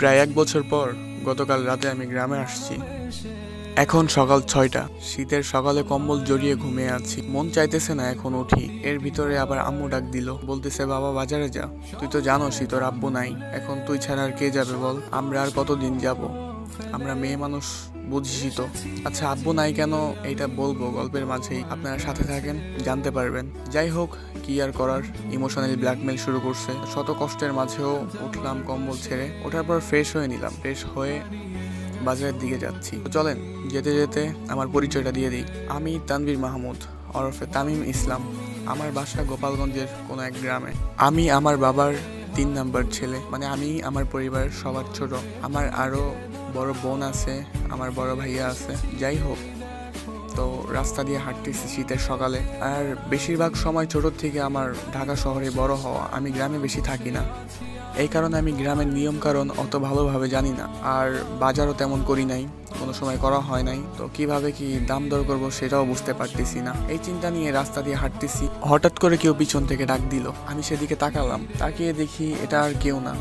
প্রায় এক বছর পর গতকাল রাতে আমি গ্রামে আসছি। এখন সকাল ছয়টা। শীতের সকালে কম্বল জড়িয়ে ঘুমিয়ে আছি। মন চাইতেছে না এখন উঠি। এর ভিতরে আবার আম্মু ডাক দিল। বলতেছে, বাবা, বাজারে যা। তুই তো জানো শীতর আব্বু নাই। এখন তুই ছাড়া আর কে যাবে বল? আমরা আর কতদিন যাব? আমরা মেয়ে মানুষ বুঝিসই তো। আচ্ছা আব্বু নাই কেন এটা বলব? গল্পের মাঝেই আপনারা সাথে থাকেন, জানতে পারবেন। যাই হোক, কি আর করার? ইমোশনালি ব্ল্যাকমেল শুরু করছে। শত কষ্টের মাঝেও উঠলাম কম্বল ছেড়ে। ওঠার পর ফ্রেশ হয়ে নিলাম। ফ্রেশ হয়ে বাজারের দিকে যাচ্ছি। চলেন, যেতে যেতে আমার পরিচয়টা দিয়ে দিই। আমি তানভীর মাহমুদ, ওরফে তামিম ইসলাম। আমার বাসা গোপালগঞ্জের কোনো এক গ্রামে। আমি আমার বাবার তিন নাম্বার ছেলে। মানে আমি, আমার পরিবারের সবার ছোট। আমার আরও বড় বোন আছে, আমার বড় ভাইয়া আছে, যাই হোক। তো রাস্তা দিয়ে হাঁটতেছি শীতের সকালে। আর বেশিরভাগ সময় ছোটোর থেকে আমার ঢাকা শহরে বড় হওয়া আমি গ্রামে বেশি থাকি না। এই কারণে আমি গ্রামের নিয়ম কারণ অত ভালোভাবে জানি না। আর বাজারও তেমন করি নাই, কোনো সময় করা হয় নাই। তো কীভাবে কি দাম দর করব সেটাও বুঝতে পারতেছি না। এই চিন্তা নিয়ে রাস্তা দিয়ে হাঁটতেছি, হঠাৎ করে কেউ পিছন থেকে ডাক দিল। আমি সেদিকে তাকালাম, তাকিয়ে দেখি এটা আর কেউ না,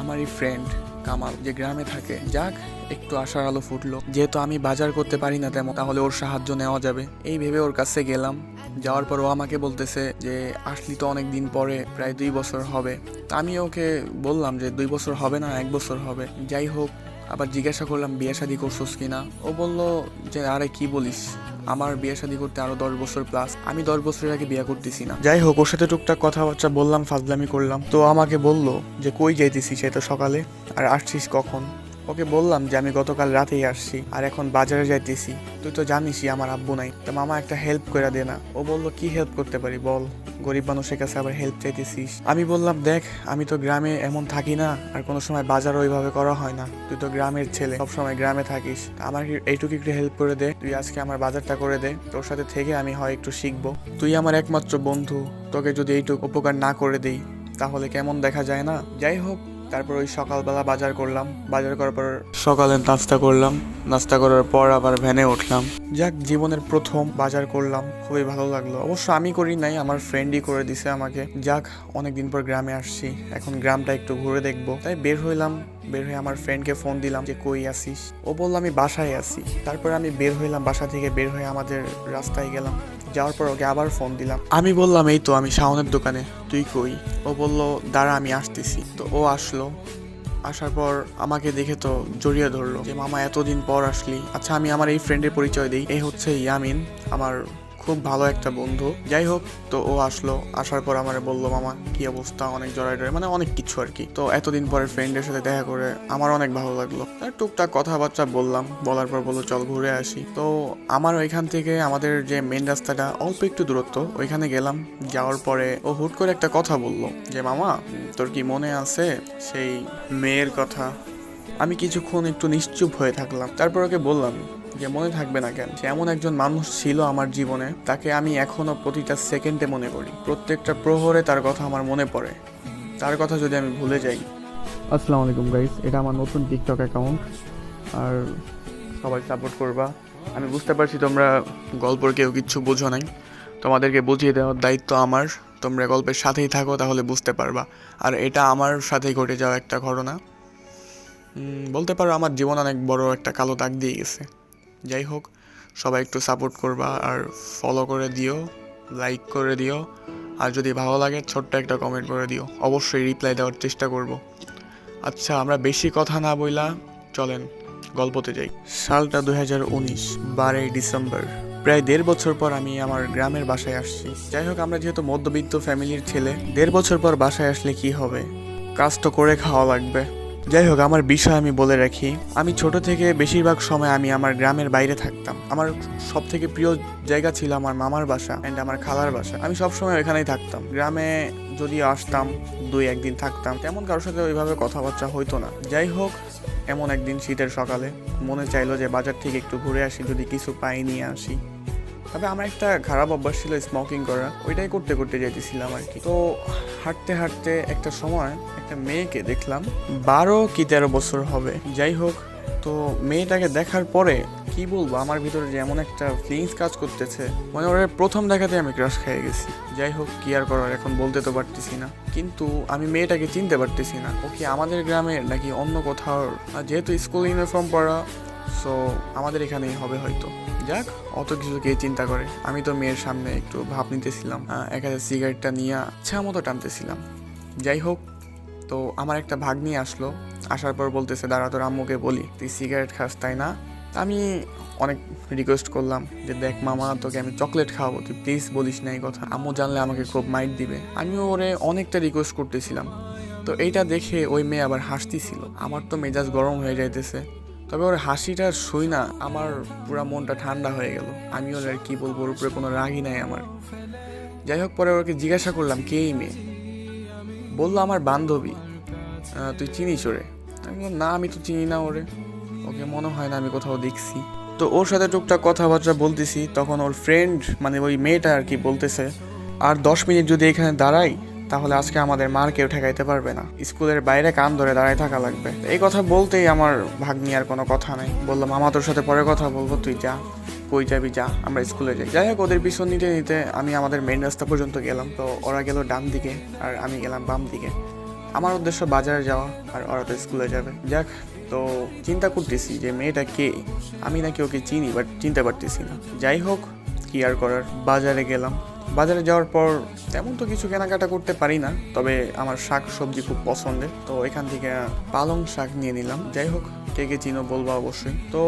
আমারই ফ্রেন্ড কামাল যে গ্রামে থাকে। যাক, একটু আশার আলো ফুটলো। যেহেতু আমি বাজার করতে পারি না তেমন, তাহলে ওর সাহায্য নেওয়া যাবে। এই ভেবে ওর কাছে গেলাম। যাওয়ার পর ও আমাকে বলতেছে যে, আসলি তো অনেক দিন পরে, প্রায় দুই বছর হবে। আমি ওকে বললাম যে, দুই বছর হবে না, এক বছর হবে। যাই হোক, আবার জিজ্ঞাসা করলাম, বিয়ে শাদি করছোস কিনা? ও বলল যে, আরে, কি বলিস? আমার বিয়ে শাদী করতে আরও দশ বছর প্লাস আমি দশ বছরের আগে বিয়ে করতেছি না। যাই হোক, ওর সাথে টুকটাক কথাবার্তা বললাম, ফাজলামি করলাম। তো আমাকে বলল যে, কই যাইতেছিস? সে তো সকালে। আর আসছিস কখন? ওকে বললাম যে আমি গতকাল রাতেই আসছি, আর এখন বাজারে যাইতেছি। তুই তো জানিসই আমার আব্বু নাই, তো মামা একটা হেল্প করে দে না। ও বলল, কি হেল্প করতে পারি বল, গরিব মানুষের কাছে আবার হেল্প চাইতেছিস? আমি বললাম, দেখ, আমি তো গ্রামে এমন থাকি না, আর কোনো সময় বাজার ওইভাবে করা হয় না। তুই তো গ্রামের ছেলে সব সময় গ্রামে থাকিস। আমার এইটুকু একটু হেল্প করে দে, তুই আজকে আমার বাজারটা করে দে, তোর সাথে থেকে আমি হয় একটু শিখব। তুই আমার একমাত্র বন্ধু, তোকে যদি এইটুকু উপকার না করে দেই, তাহলে কেমন দেখা যায় না? যাই হোক তারপর ওই সকালবেলা বাজার করলাম। বাজার করার পর সকালে নাস্তা করলাম। নাস্তা করার পর আবার ভ্যানে উঠলাম। যাক জীবনের প্রথম বাজার করলাম। খুবই ভালো লাগল। অবশ্য আমি করি নাই আমার ফ্রেন্ডই করে দিছে আমাকে। যাক অনেকদিন পর গ্রামে আসছি। এখন গ্রামটা একটু ঘুরে দেখব। তাই বের হইলাম। বের হয়ে আমার ফ্রেন্ডকে ফোন দিলাম যে কই আসিস ও বলল আমি বাসায় আছি। তারপর আমি বের হইলাম বাসা থেকে বের হয়ে আমাদের রাস্তায় গেলাম। যাওয়ার পর ওকে আবার ফোন দিলাম। আমি বললাম, এই তো আমি শাওনের দোকানে, তুই কই? ও বলল, দাঁড়া, আমি আসতেছি। তো ও আসলো। আসার পর আমাকে দেখে তো জড়িয়ে ধরলো যে, মামা, এতদিন পর আসলি। আচ্ছা আমি আমার এই ফ্রেন্ডের পরিচয় দিই। এই হচ্ছে ইয়ামিন, আমার খুব ভালো একটা বন্ধু। যাই হোক, তো ও আসলো, আসার পর আমার বলল, মামা, কি অবস্থা? অনেক জড়াই জড়াই মানে অনেক কিছু আর কি। তো এতদিন পরে ফ্রেন্ডের সাথে দেখা করে আমার অনেক ভালো লাগল। টুকটাক কথাবার্তা বললাম, বলার পর বলল, চল ঘুরে আসি। তো আমার ওইখান থেকে আমাদের যে মেন রাস্তাটা অল্প একটু দূরত্ব, ওইখানে গেলাম। যাওয়ার পরে ও হুট করে একটা কথা বলল যে, মামা, তোর কি মনে আছে সেই মেয়ের কথা? আমি কিছুক্ষণ একটু নিশ্চুপ হয়ে থাকলাম। তারপর ওকে বললাম যে মনে থাকবে না কেন এমন একজন মানুষ ছিল আমার জীবনে, তাকে আমি এখনও প্রতিটা সেকেন্ডে মনে করি। প্রত্যেকটা প্রহরে তার কথা আমার মনে পড়ে। তার কথা যদি আমি ভুলে যাই। আসসালামু আলাইকুম গাইস এটা আমার নতুন টিকটক অ্যাকাউন্ট আর সবাই সাপোর্ট করবা। আমি বুঝতে পারছি তোমরা গল্পর কেউ কিচ্ছু বোঝো নাই। তোমাদেরকে বুঝিয়ে দেওয়ার দায়িত্ব আমার। তোমরা গল্পের সাথেই থাকো, তাহলে বুঝতে পারবা। আর এটা আমার সাথেই ঘটে যাওয়া একটা ঘটনা। বলতে পারো আমার জীবন অনেক বড় একটা কালো দাগ দিয়ে গেছে। যাই হোক, সবাই একটু সাপোর্ট করবা আর ফলো করে দিও লাইক করে দিও। আর যদি ভালো লাগে, ছোট্ট একটা কমেন্ট করে দিও। অবশ্যই রিপ্লাই দেওয়ার চেষ্টা করব। আচ্ছা আমরা বেশি কথা না বইলা চলেন গল্পতে যাই। সালটা দু হাজার উনিশ, বারোই ডিসেম্বর। প্রায় দেড় বছর পর আমি আমার গ্রামের বাসায় আসছি। যাই হোক, আমরা যেহেতু মধ্যবিত্ত ফ্যামিলির ছেলে, দেড় বছর পর বাসায় আসলে কি হবে? কাজ তো করে খাওয়া লাগবে। যাই হোক আমার বিষয় আমি বলে রাখি। আমি ছোট থেকে বেশিরভাগ সময় আমি আমার গ্রামের বাইরে থাকতাম। আমার সব থেকে প্রিয় জায়গা ছিল আমার মামার বাসা অ্যান্ড আমার খালার বাসা। আমি সব সময় ওখানেই থাকতাম। গ্রামে যদি আসতাম, দুই একদিন থাকতাম, তেমন কারোর সাথে ওইভাবে কথাবার্তা হইতো না। যাই হোক এমন একদিন শীতের সকালে মনে চাইলো যে বাজার থেকে একটু ঘুরে আসি, যদি কিছু পাই নিয়ে আসি। তবে আমার একটা খারাপ অভ্যাস ছিল স্মোকিং করা। ওইটাই করতে করতে যাইতেছিলাম আর কি। তো হাঁটতে হাঁটতে একটা সময় একটা মেয়েকে দেখলাম। বারো কি তেরো বছর হবে। যাই হোক, তো মেয়েটাকে দেখার পরে কি বলব, আমার ভিতরে যে এমন একটা ফিলিংস কাজ করতেছে। মানে ওরা প্রথম দেখাতে আমি ক্রাশ খেয়ে গেছি। যাই হোক, কি আর করার, এখন বলতে তো পারতেছি না। কিন্তু আমি মেয়েটাকে চিনতে পারতেছি না। ও কি আমাদের গ্রামের নাকি অন্য কোথাও? যেহেতু স্কুল ইউনিফর্ম পরা সো আমাদের এখানেই হবে হয়তো। যাক অত কিছু কে চিন্তা করে? আমি তো মেয়ের সামনে একটু ভাব নিতেছিলাম। আহ, এক হাজার সিগারেটটা নিয়ে ইচ্ছা মতো টানতেছিলাম। যাই হোক তো আমার একটা ভাগ নিয়ে আসলো। আসার পর বলতেছে দাঁড়া তোর আম্মুকে বলি। তুই সিগারেট খাস তাই না? আমি অনেক রিকোয়েস্ট করলাম যে দেখ মামা তোকে আমি চকলেট খাওয়াবো। তুই প্লিজ বলিস না এই কথা। আম্মু জানলে আমাকে খুব মাইট দিবে। আমিও ওরে অনেকটা রিকোয়েস্ট করতেছিলাম। তো এইটা দেখে ওই মেয়ে আবার হাসতেছিল। আমার তো মেজাজ গরম হয়ে যাইতেছে। তবে ওর হাসিটা শুই না আমার পুরা মনটা ঠান্ডা হয়ে গেল। আমি ওর আর কি বলব ওর উপরে কোনো রাগই নাই আমার। যাই হোক পরে ওকে জিজ্ঞাসা করলাম কে এই মেয়ে? বলল আমার বান্ধবী। তুই চিনিস ওরে? আমি বললাম, না আমি তো চিনি না ওরে। ওকে মনে হয় না আমি কোথাও দেখছি। তো ওর সাথে টুকটাক কথাবার্তা বলতেছি তখন ওর ফ্রেন্ড মানে ওই মেয়েটা আর কি বলতেছে আর দশ মিনিট যদি এখানে দাঁড়াই তাহলে আজকে আমাদের মার কেউ ঠেকাইতে পারবে না। স্কুলের বাইরে কান ধরে দাঁড়ায় থাকা লাগবে। এই কথা বলতেই আমার ভাগ্নি আর কোনো কথা নাই। বললাম, মামা তোর সাথে পরে কথা বলব, তুই যা, কই যাবি, যা, আমরা স্কুলে যাই। যাই হোক, ওদের পিছন নিতে নিতে আমি আমাদের মেন রাস্তা পর্যন্ত গেলাম। তো ওরা গেল ডান দিকে আর আমি গেলাম বাম দিকে। আমার উদ্দেশ্য বাজারে যাওয়া আর ওরা তো স্কুলে যাবে। যাক, তো চিন্তা করতেছি যে মেয়েটা কে? আমি নাকি ওকে চিনি, বাট চিনতে পারতেছি না। যাই হোক, কি আর করার? বাজারে গেলাম। বাজারে যাওয়ার পর তেমন তো কিছু কেনাকাটা করতে পারি না, তবে আমার শাক সবজি খুব পছন্দের। তো এখান থেকে পালং শাক নিয়ে নিলাম। যাই হোক, কে কে চিনো বলব অবশ্যই। তো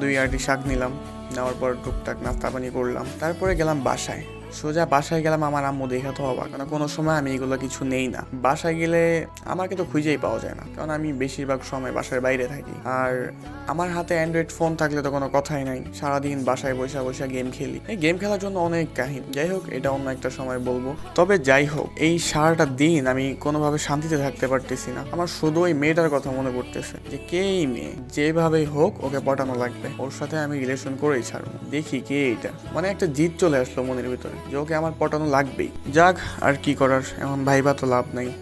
দুই আটি শাক নিলাম, নেওয়ার পর টুকটাক নাস্তা পানি করলাম। তারপরে গেলাম বাসায়। সোজা বাসায় গেলাম আমার আম্মু দেখা তো অবাক। কারণ কোনো সময় আমি এগুলো কিছু নেই না। বাসায় গেলে আমাকে তো খুঁজেই পাওয়া যায় না। কারণ আমি বেশিরভাগ সময় বাসার বাইরে থাকি। আর আমার হাতে অ্যান্ড্রয়েড ফোন থাকলে তো কোনো কথাই নাই। সারাদিন বাসায় বসে বসে গেম খেলি। এই গেম খেলার জন্য অনেক কাহিনী। যাই হোক, এটা অন্য একটা সময় বলব। তবে যাই হোক, এই সারাটা দিন আমি কোনোভাবে শান্তিতে থাকতে পারতেছি না। আমার শুধু ওই মেয়েটার কথা মনে পড়তেছে যে, কে এই মেয়ে? যেভাবেই হোক, ওকে পটানো লাগবে। ওর সাথে আমি রিলেশন করেই ছাড়বো। দেখি কে এটা। মানে একটা জিদ চলে আসলো মনের ভিতরে। যে ওকে আমার পটানো লাগবেই। যাক, আর কি করার? এখন ভাইবা তো লাভ নাই।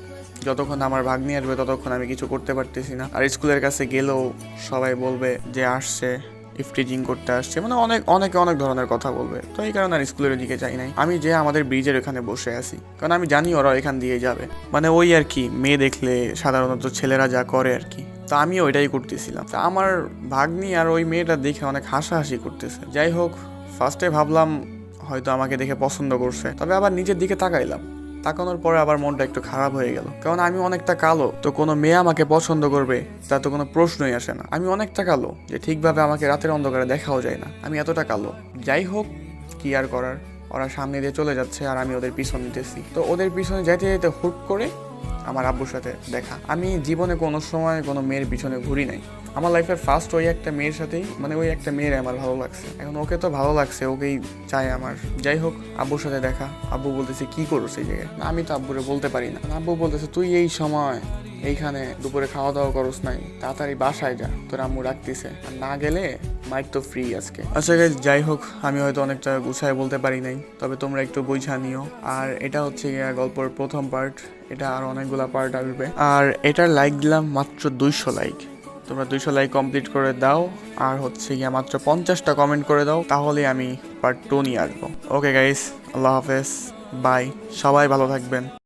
যতক্ষণ আমার ভাগ্নি আসবে, ততক্ষণ আমি কিছু করতে পারতেছি না। আর স্কুলের কাছে গেলেও সবাই বলবে যে আসছে, ইফটিজিং করতে আসছে। মানে অনেক, অনেকে অনেক ধরনের কথা বলবে। তো এই কারণে আর স্কুলের দিকে যাই নাই। আমি যে আমাদের ব্রিজের এখানে বসে আছি। কারণ আমি জানি ওরা এখান দিয়ে যাবে। মানে ওই আর কি, মেয়ে দেখলে সাধারণত ছেলেরা যা করে আর কি। তো আমিও ওইটাই করতেছিলাম। তা আমার ভাগ্নি আর ওই মেয়েটা দেখে অনেক হাসাহাসি করতেছে। যাই হোক ফার্স্টে ভাবলাম হয়তো আমাকে দেখে পছন্দ করছে। তবে আবার নিজের দিকে তাকাইলাম। তাকানোর পরে আবার মনটা একটু খারাপ হয়ে গেল। কারণ আমি অনেকটা কালো, তো কোনো মেয়ে আমাকে পছন্দ করবে তা তো কোনো প্রশ্নই আসে না। আমি অনেকটা কালো, যে ঠিকভাবে আমাকে রাতের অন্ধকারে দেখাও যায় না। আমি এতটা কালো। যাই হোক, কি আর করার? ওরা সামনে দিয়ে চলে যাচ্ছে আর আমি ওদের পিছন নিতেছি তো ওদের পিছনে যাইতে যেতে হুট করে আমার আব্বুর সাথে দেখা। আমি জীবনে কোনো সময় কোনো মেয়ের পিছনে ঘুরি নাই। আমার লাইফের ফার্স্ট ওই একটা মেয়ের সাথেই মানে ওই একটা মেয়ের আমার ভালো লাগছে। এখন ওকে তো ভালো লাগছে, ওকেই চাই আমার। যাই হোক, আব্বুর সাথে দেখা। আব্বু বলতেছে, কি করো সেই জায়গায়? আমি তো আব্বুরে বলতে পারি না। আব্বু বলতেছে, তুই এই সময় এইখানে দুপুরে খাওয়া দাওয়া করস নাই তাড়াতাড়ি বাসায় যা তোর আম্মু রাখতিছে আর না গেলে মাইক তো ফ্রি আজকে। আচ্ছা guys, যাই হোক আমি হয়তো অনেকটা গুছায় বলতে পারি নাই তবে তোমরা একটু বুঝা নিও। আর এটা হচ্ছে গিয়া গল্পের প্রথম পার্ট এটা আর অনেকগুলা পার্ট আসবে। আর এটার লাইক দিলাম মাত্র দুইশো লাইক তোমরা দুইশো লাইক কমপ্লিট করে দাও আর হচ্ছে গিয়া মাত্র পঞ্চাশটা কমেন্ট করে দাও তাহলে আমি পার্ট টু নিয়ে আসব। ওকে গাইস আল্লাহ হাফেজ বাই সবাই ভালো থাকবেন।